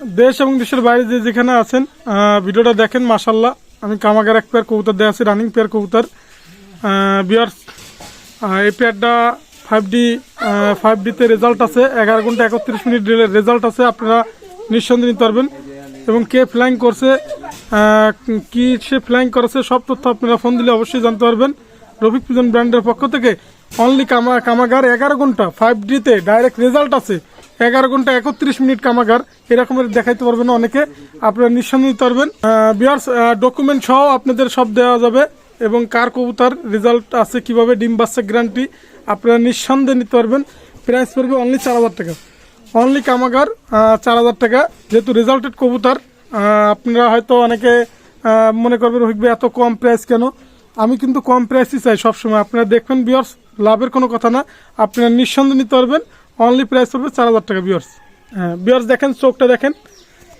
দেশ এবং দেশের বাইরে যে যেখানে আছেন ভিডিওটা দেখেন মাসাল্লাহ আমি কামাগার এক পেয়ার কবুতর দেওয়া আছি রানিং পেয়ার কবুতর বিয়ার্স এই পেয়ারটা ফাইভ ডি ফাইভ ডিতে রেজাল্ট আছে, এগারো ঘণ্টা একত্রিশ মিনিট রেজাল্ট আছে, আপনারা নিঃসন্দেহে নিতে পারবেন। এবং কে ফ্লাইং করছে কি সে ফ্লাইং করেছে, সব তথ্য আপনারা ফোন দিলে অবশ্যই জানতে পারবেন। রফিক পিজন ব্র্যান্ডের পক্ষ থেকে অনলি কামা, কামাগার এগারো ঘণ্টা ফাইভ ডিতে ডাইরেক্ট রেজাল্ট আছে। এগারো ঘণ্টা একত্রিশ মিনিট কামাগার। এরকমের দেখাইতে পারবেন অনেকে। আপনারা নিঃসন্দেহে নিতে পারবেন বিয়ার্স ডকুমেন্ট সহ আপনাদের সব দেওয়া যাবে এবং কার কবুতার রেজাল্ট আছে, কীভাবে ডিম বাচ্চা গ্যারান্টি আপনারা নিঃসন্দেহে নিতে পারবেন। প্রাইস পড়বে অনলি চার হাজার টাকা। অনলি কামাগার চার হাজার টাকা। যেহেতু রেজাল্টেড কবুতার আপনারা হয়তো অনেকে মনে করবেন, হইবে, এত কম প্রাইস কেন? আমি কিন্তু কম প্রাইসই চাই সবসময়। আপনারা দেখবেন বিয়ার্স লাভের কোনো কথা না। আপনারা নিঃসন্দেহে নিতে পারবেন। অনলি প্রাইস পড়বে চার হাজার টাকা বিয়ার্স হ্যাঁ বিয়ার্স দেখেন, চোখটা দেখেন।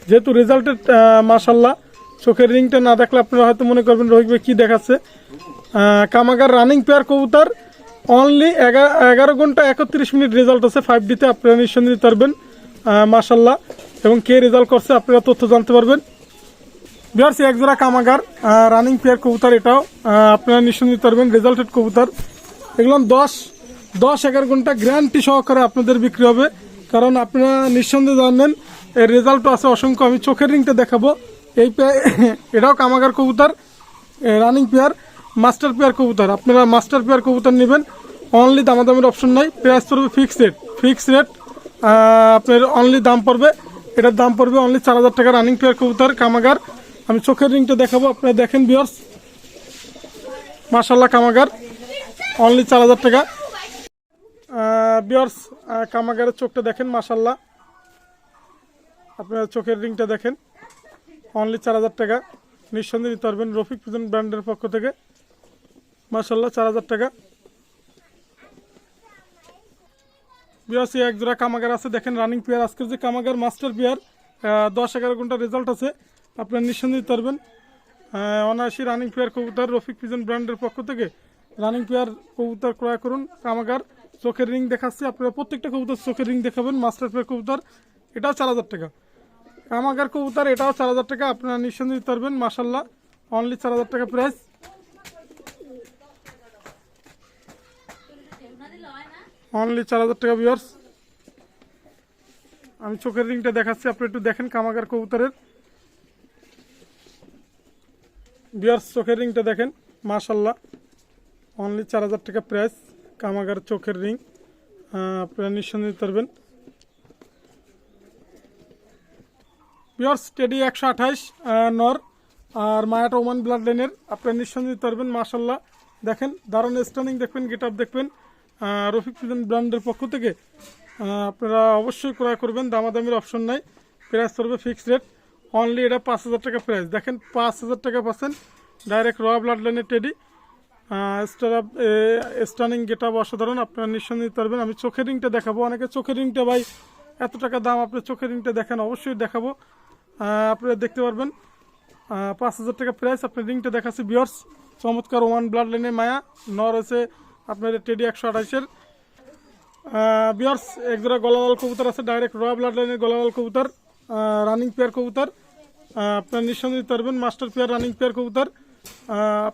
যেহেতু রেজাল্টেড মাসাল্লাহ চোখের রিংটা না দেখলে আপনারা হয়তো মনে করবেন রহিক ভাই কী দেখাচ্ছে। কামাগার রানিং পেয়ার কবুতর অনলি এগারো এগারো ঘণ্টা একত্রিশ মিনিট রেজাল্ট আছে ফাইভ ডিতে আপনারা নিঃসন্দেহে দিতে পারবেন। মাসাল্লাহ এবং কে রেজাল্ট করছে আপনারা তথ্য জানতে পারবেন। বিহারসি একজোড়া কামাগার রানিং পেয়ার কবুতর এটাও আপনারা নিঃসন্দেহে নিতে পারবেন রেজাল্টেড কবুতর। এগুলো দশ দশ এগারো ঘণ্টা গ্যারান্টি সহকারে আপনাদের বিক্রি হবে। কারণ আপনারা নিঃসন্দেহে জানেন, এর রেজাল্ট আছে অসংখ্য। আমি চোখের রিংটা দেখাবো। এই এটাও কামাগার কবুতর রানিং পেয়ার মাস্টার পেয়ার কবুতর। আপনারা মাস্টার পেয়ার কবুতর নেবেন। অনলি দামাদামের অপশন নাই। প্রাইস পড়বে ফিক্সড রেট ফিক্সড রেট আপনার অনলি দাম পড়বে। এটার দাম পড়বে অনলি চার হাজার টাকা রানিং পেয়ার কবুতর, কামাগার। আমি চোখের রিংটা দেখাবো। আপনারা দেখেন বিয়ার্স মার্শাল্লাহ কামাগার। অনলি চার হাজার টাকা। বিয়ার্স কামাগারের চোখটা দেখেন মাশাল্লাহ আপনার চোখের রিংটা দেখেন। অনলি চার হাজার টাকা। নিঃসন্দেহে নিতে পারবেন রফিক পিজন ব্র্যান্ডের পক্ষ থেকে। মাশাল্লাহ চার হাজার টাকা। বিয়ার্স এক জোড়া কামাগার আছে। দেখেন রানিং পেয়ার আজকের যে কামাগার মাস্টার পেয়ার দশ এগারো ঘণ্টা রেজাল্ট আছে। আপনার নিঃসন্দেহে দিতে পারবেন। অনায়াসি রানিং পেয়ার কবুতর রফিক পিজন ব্র্যান্ডের পক্ষ থেকে। রানিং পেয়ার কবুতর ক্রয় করুন কামাগার। চোখের রিং দেখাচ্ছি। আপনারা প্রত্যেকটা কবুতর চোখের রিং দেখাবেন মাস্টার পেয়ার কবুতর, এটাও চার হাজার টাকা। কামাগার কবুতর, এটাও চার হাজার টাকা, আপনারা নিঃসন্দেহে দিতে পারবেন মাসাল্লাহ অনলি চার হাজার টাকা প্রাইস অনলি চার হাজার টাকা ভিউয়ার্স আমি চোখের রিংটা দেখাচ্ছি, আপনি একটু দেখেন কামাগার কবুতরের। বিয়ার্স চোখের রিংটা দেখেন মাশাল্লাহ অনলি চার হাজার টাকা প্রাইস কামাগার চোখের রিং আপনারা নিঃসন্দেহে পারবেন বিয়ার্স টেডি একশো আঠাইশ নর আর মায়াটা ওমান ব্লাড লাইনের, আপনারা নিঃসন্দেহে পারবেন মাশাল্লাহ দেখেন, দারুণ স্টানিং দেখবেন গেট আপ দেখবেন রফিক ফিজন ব্র্যান্ডের পক্ষ থেকে আপনারা অবশ্যই ক্রয় করবেন, দামাদামির অপশন নাই। প্রাইস পড়বে ফিক্সড রেট অনলি এটা পাঁচ হাজার টাকা প্রাইস দেখেন, পাঁচ হাজার টাকা পাচ্ছেন ডাইরেক্ট র ব্লাড লাইনের টেডি স্টানিং গেট আপ অসাধারণ, আপনারা নিঃসন্দেহে দিতে পারবেন। আমি চোখের রিংটা দেখাবো, অনেকে চোখের রিংটা ভাই, এত টাকা দাম আপনি চোখের রিংটা দেখেন, অবশ্যই দেখাবো। আপনারা দেখতে পারবেন। পাঁচ হাজার টাকা প্রাইস আপনার রিংটা দেখাচ্ছি বিয়ার্স চমৎকার ওয়ান ব্লাড লাইনের মায়া, নর হয়েছে আপনার টেডি একশো আঠাইশের বিয়ার্স একজোড়া গলালাল কবুতর আছে ডাইরেক্ট র ব্লাড লাইনের গলালাল কবুতর রানিং পেয়ার কবুতর। আপনার নিঃসন্দেহে দিতে পারবেন মাস্টার পেয়ার রানিং পেয়ার কবুতর।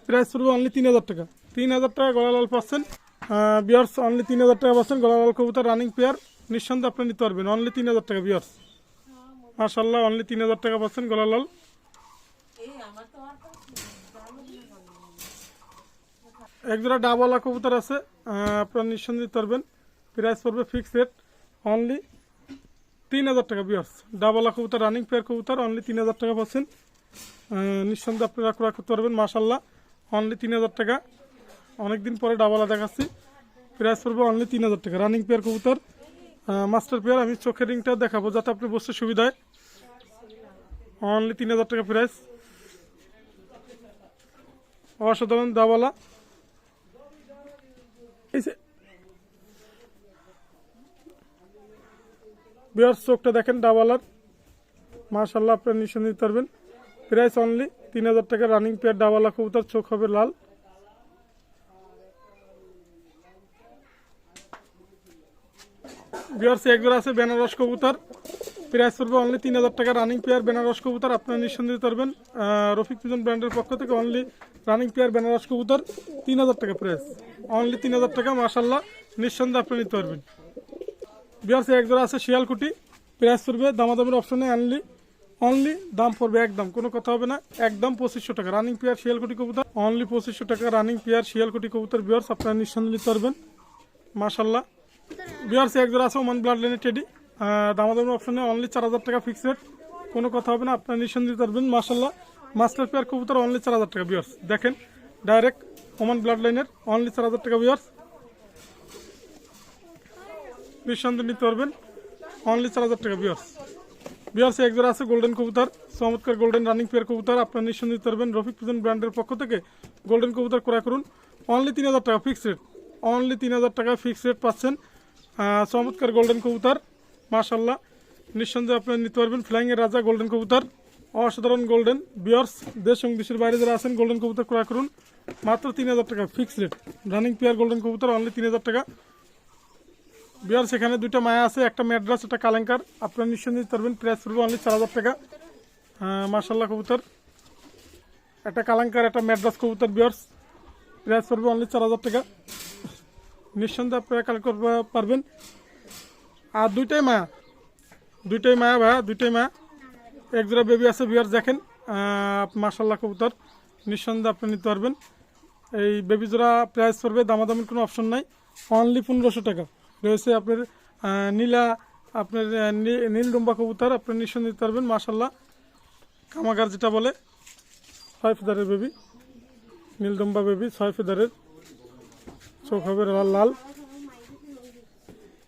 প্রাইস পড়বে অনলি তিন হাজার টাকা। তিন হাজার টাকা গলালাল পাচ্ছেন। বিয়ার্স অনলি তিন হাজার টাকা পাচ্ছেন। গলালাল কবুতর রানিং পেয়ার নিঃসন্দেহে আপনি নিতে পারবেন। অনলি তিন হাজার টাকা বিয়ার্স মাশাল্লাহ অনলি তিন হাজার টাকা পাচ্ছেন গলালাল একজোড়া ডাবলা কবুতর আছে। আপনারা নিঃসন্দেহে দিতে পারবেন। প্রাইস পড়বে ফিক্সড রেট অনলি তিন হাজার টাকা বিয়ার্স ডাবলা কবুতর রানিং পেয়ার কবুতর অনলি তিন হাজার টাকা পাচ্ছেন। নিঃসন্দেহে আপনারা ক্রয় করতে পারবেন মাশাল্লাহ অনলি তিন হাজার টাকা। অনেকদিন পরে ডাবলা দেখাচ্ছি। প্রাইস পড়বে অনলি তিন হাজার টাকা। রানিং পেয়ার কবুতর মাস্টার পেয়ার আমি চোখের রিংটা দেখাবো যাতে আপনি বসতে সুবিধা হয়। অনলি তিন হাজার টাকা প্রাইস অসাধারণ দাওয়ালা বিয়ার চোখটা দেখেন ডাবালার মাশাল্লাহ আপনার নিঃসন্দেহে পারবেন। প্রাইস অনলি তিন হাজার টাকা রানিং পেয়ার ডাবালা কবুতর চোখ হবে লাল। বিয়ার্স একবার আছে বেনারস কবুতর। প্রাইস পড়বে অনলি তিন হাজার টাকা রানিং পেয়ার বেনারস কবুতর, আপনারা নিঃসন্দেহে পারবেন। রফিক পিজন ব্র্যান্ডের পক্ষ থেকে অনলি রানিং পেয়ার বেনারস কবুতর, তিন হাজার টাকা প্রাইস অনলি তিন হাজার টাকা মাসাল্লাহ নিঃসন্দেহে আপনি নিতে পারবেন। বিহার এক জোড়া আছে শিয়ালকুটি। প্রাইস পড়বে, দামাদামের অপশনে অনলি অনলি দাম পড়বে একদম, কোনো কথা হবে না। একদম পঁচিশশো টাকা। রানিং পেয়ার শিয়ালকুটি কবুতর। অনলি পঁচিশশো টাকা রানিং পেয়ার শিয়ালকুটি কবুতর। বিয়ার্স আপনারা নিঃসন্দেহে নিতে পারবেন। মাসাল্লাহ বিয়ার্স এক জোড়া আছে ওমান ব্লাড লাইনের টেডি দামাদামের অপশনে অনলি চার হাজার টাকা ফিক্স রেট কোনো কথা হবে না, আপনারা নিঃসন্দেহে দিতে পারবেন। মাসাল্লাহ মাস্টার পেয়ার কবুতর অনলি চার হাজার টাকা বিয়ার্স দেখেন ডাইরেক্ট ওমান ব্লাড লাইনের অনলি চার হাজার টাকা বিয়ার্স নিঃসন্দেহে নিতে পারবেন। অনলি চার হাজার টাকা বিয়ার্স বিয়ার্স এক আছে গোল্ডেন কবুতর চমৎকার গোল্ডেন রানিং পেয়ার কবুতর আপনার নিঃসন্দেহে দিতে পারবেন রফিক পিজন ব্র্যান্ডের পক্ষ থেকে গোল্ডেন কবুতর ক্রয় করুন। অনলি তিন হাজার টাকা ফিক্সড রেট অনলি তিন হাজার টাকা ফিক্সড রেট পাচ্ছেন। চমৎকার গোল্ডেন কবুতর মাশাল্লাহ নিঃসন্দেহে আপনি নিতে পারবেন। ফ্লাইংয়ের রাজা গোল্ডেন কবুতর অসাধারণ গোল্ডেন বিয়ার্স, দেশ এবং দেশের বাইরে যারা আছেন গোল্ডেন কবুতর ক্রয় করুন। মাত্র তিন হাজার টাকা fixed rate running pair golden কবুতর অনলি তিন হাজার টাকা। বিয়ার সেখানে দুইটা মায়া আছে, একটা ম্যাড্রাস একটা কালেঙ্কার। আপনারা নিঃসন্দেহে দিতে পারবেন, প্রাইস পড়বে অনলি চার হাজার টাকা। মার্শাল্লাহ কবুতর। একটা কালাঙ্কার, একটা ম্যাড্রাস কবুতর বিয়ার্স প্রাইস পড়বে অনলি চার হাজার টাকা। নিঃসন্দেহে আপনারা কালেক্ট করতে পারবেন। আর দুইটাই মায়া। দুইটাই মায়া ভাইয়া, দুইটাই মায়া। এক জোড়া বেবি আছে বিয়ার্স দেখেন। মার্শাল্লাহ কবুতর। নিঃসন্দেহে আপনি নিতে পারবেন। এই বেবি জোড়া প্রাইস পড়বে, দামাদামির কোনো অপশন নাই। অনলি পনেরোশো টাকা। রয়েছে আপনার নীলা, আপনার নীল ডুম্বা কবুতর, আপনি নিঃসন্দেহে দিতে পারবেন মাশাল্লাহ কামাগার যেটা বলে, ছয় ফেদারের বেবি নীলডুম্বা বেবি ছয় ফেদারের। চোখ হবে লাল লাল।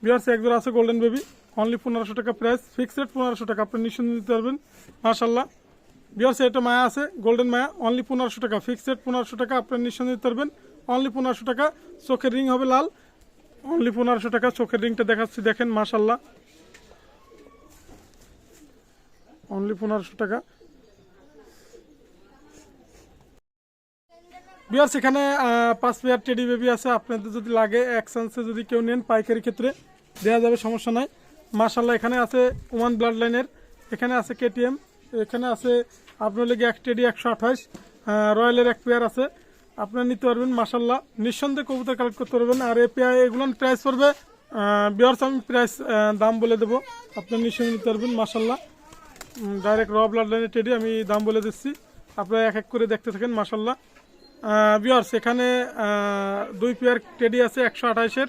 বিয়ার্স এক জোড়া আছে গোল্ডেন বেবি অনলি পনেরোশো টাকা প্রাইস ফিক্সড রেট পনেরোশো টাকা, আপনি নিঃসন্দেহে দিতে পারবেন মাশাল্লাহ বিয়ার্স এটা মায়া আছে গোল্ডেন মায়া অনলি পনেরোশো টাকা ফিক্সড রেট পনেরোশো টাকা, আপনি নিঃসন্দেহে দিতে পারবেন অনলি পনেরোশো টাকা। চোখের রিং হবে লাল অনলি পনেরোশো টাকা চোখের রিংটা দেখাচ্ছি, দেখেন মাশাল্লাহ অনলি পনেরোশো টাকা। বিয়ার সেখানে পাঁচ পেয়ার টেডি বেবি আছে। আপনাদের যদি লাগে, এক চান্সে যদি কেউ নেন পাইকারি ক্ষেত্রে দেওয়া যাবে, সমস্যা নাই। মাশাল্লাহ এখানে আছে ওয়ান ব্লাড লাইনের, এখানে আছে কেটিএম, এখানে আছে আপনার লেগে এক টেডি একশো আঠাশ রয়্যালের এক পেয়ার আছে। আপনারা নিতে পারবেন মাশাল্লাহ নিঃসন্দেহে কবুতর কালেক্ট করতে পারবেন। আর এই পেয়ার প্রাইস পড়বে বিয়ার্স আমি প্রাইস দাম বলে দেবো। আপনার নিঃসন্দেহে নিতে পারবেন মাশাল্লাহ ডাইরেক্ট র ব্লাড লাইনের টেডি আমি দাম বলে দিচ্ছি। আপনারা এক এক করে দেখতে থাকেন মাশাল্লাহ বিয়ার্স এখানে দুই পেয়ার টেডি আছে একশো আঠাইশের।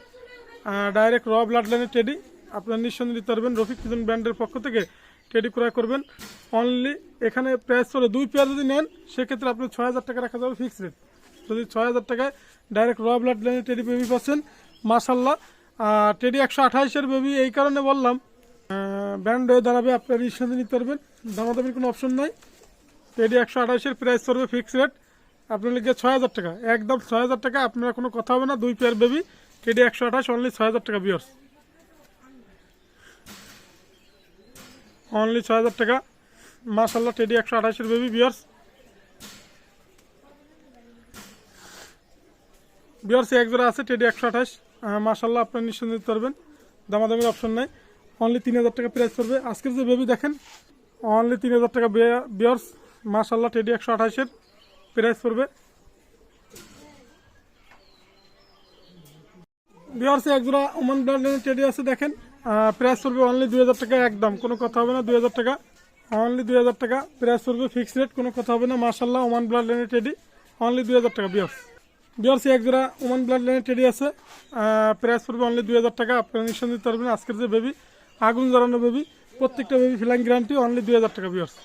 ডাইরেক্ট র ব্লাড লাইনের টেডি আপনারা নিঃসন্দেহে নিতে পারবেন। রফিক কিজন ব্র্যান্ডের পক্ষ থেকে টেডি ক্রয় করবেন। অনলি এখানে প্রাইস পড়ে দুই পেয়ার যদি নেন, সেক্ষেত্রে আপনি ছয় হাজার টাকা রাখা যাবে ফিক্সড রেট যদি ছয় হাজার টাকায় ডাইরেক্ট র ব্লাড লাইনের টেডি বেবি পাচ্ছেন মাশাল্লাহ টেডি একশো আঠাইশের বেবি এই কারণে বললাম ব্র্যান্ড হয়ে দাঁড়াবে আপনার নিঃসন্দেহে নিতে পারবেন। দামাদামির কোনো অপশন নাই। টেডি একশো আঠাশের প্রাইস পড়বে ফিক্সড রেট আপনার লিখে ছয় হাজার টাকা। একদম ছয় হাজার টাকা, আপনারা কোনো কথা হবে না, দুই পেয়ার বেবি টেডি একশো আঠাশ অনলি ছয় হাজার টাকা বিয়ার্স অনলি ছয় হাজার টাকা। মাসাল্লাহ টেডি একশো আঠাশের বেবি বিয়ার্স বিয়ার্স এক জোড়া আছে টেডি একশো আঠাশ। মাসাল্লাহ আপনার নিঃসন্দেহে দিতে পারবেন। দামাদামির অপশন নাই। অনলি তিন হাজার টাকা প্রাইস পড়বে। আজকের যে বেবি দেখেন অনলি তিন হাজার টাকা বিয়ার্স মাসাল্লাহ টেডি একশো আঠাশের প্রাইস পড়বে। বিহারসে এক জোড়া ওমান ব্র্যান্ডের টেডি আছে, দেখেন। প্রাইস পড়বে অনলি দুই হাজার টাকা একদম। কোনো কথা হবে না, দুই হাজার টাকা। অনলি দুই হাজার টাকা প্রাইস পড়বে। ফিক্সড রেট কোনো কথা হবে না মার্শাল্লাহ ওমান ব্র্যান্ডের টেডি অনলি দুই হাজার টাকা বিহার্স বিহারসে এক জোড়া ওমান ব্র্যান্ডের টেডি আছে। প্রাইস পড়বে অনলি দুই হাজার টাকা। আপনারা নিঃসন্দেহে দিতে পারবেন। আজকের যে বেবি আগুন জ্বালানো বেবি প্রত্যেকটা বেবি ফিলাইং গ্যারান্টি অনলি দুই হাজার টাকা বিহার্স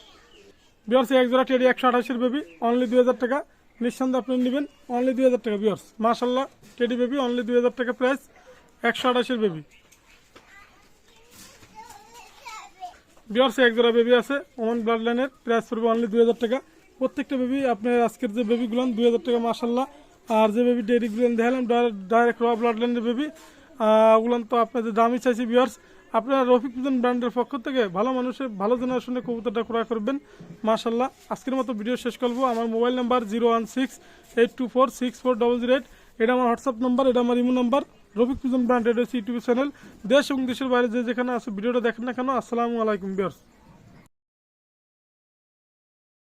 বিয়ার্স এক জোড়া টেডি একশো আঠাশের বেবি অনলি দুই হাজার টাকা। নিঃসন্দেহে আপনি নেবেন অনলি দুই হাজার টাকা বিয়ার্স মাশাল্লাহ টেডি বেবি অনলি দুই হাজার টাকা প্রাইস একশো আঠাশের বেবি বিয়ার্স এক জোড়া বেবি আছে ওমান ব্লাড লাইনের প্রাইস পড়বে অনলি দুই হাজার টাকা। প্রত্যেকটা বেবি আপনার আজকের যে বেবিগুলো দুই হাজার টাকা মাশাল্লাহ আর যে বেবি ডেরিগুলো দেখালাম ডাইরেক্ট র ব্লাড লাইনের বেবি ওগুলো তো আপনাদের দামই চাইছি বিয়ার্স আপনারা রফিক মিজান ব্র্যান্ডের পক্ষ থেকে ভালো মানুষের ভালো জেনারেশনের কবুতরটা ক্রয় করবেন। মাশাল্লাহ আজকের মতো ভিডিও শেষ করব। আমার mobile number zero one six eight two four six four double zero eight এটা আমার হোয়াটসঅ্যাপ নাম্বার এটা আমার imo number Rafiq pigeon branded YouTube channel দেশ এবং দেশের বাইরে যে যেখানে আছে, ভিডিওটা দেখেন না কেন। আসসালামু আলাইকুম বিয়ার্স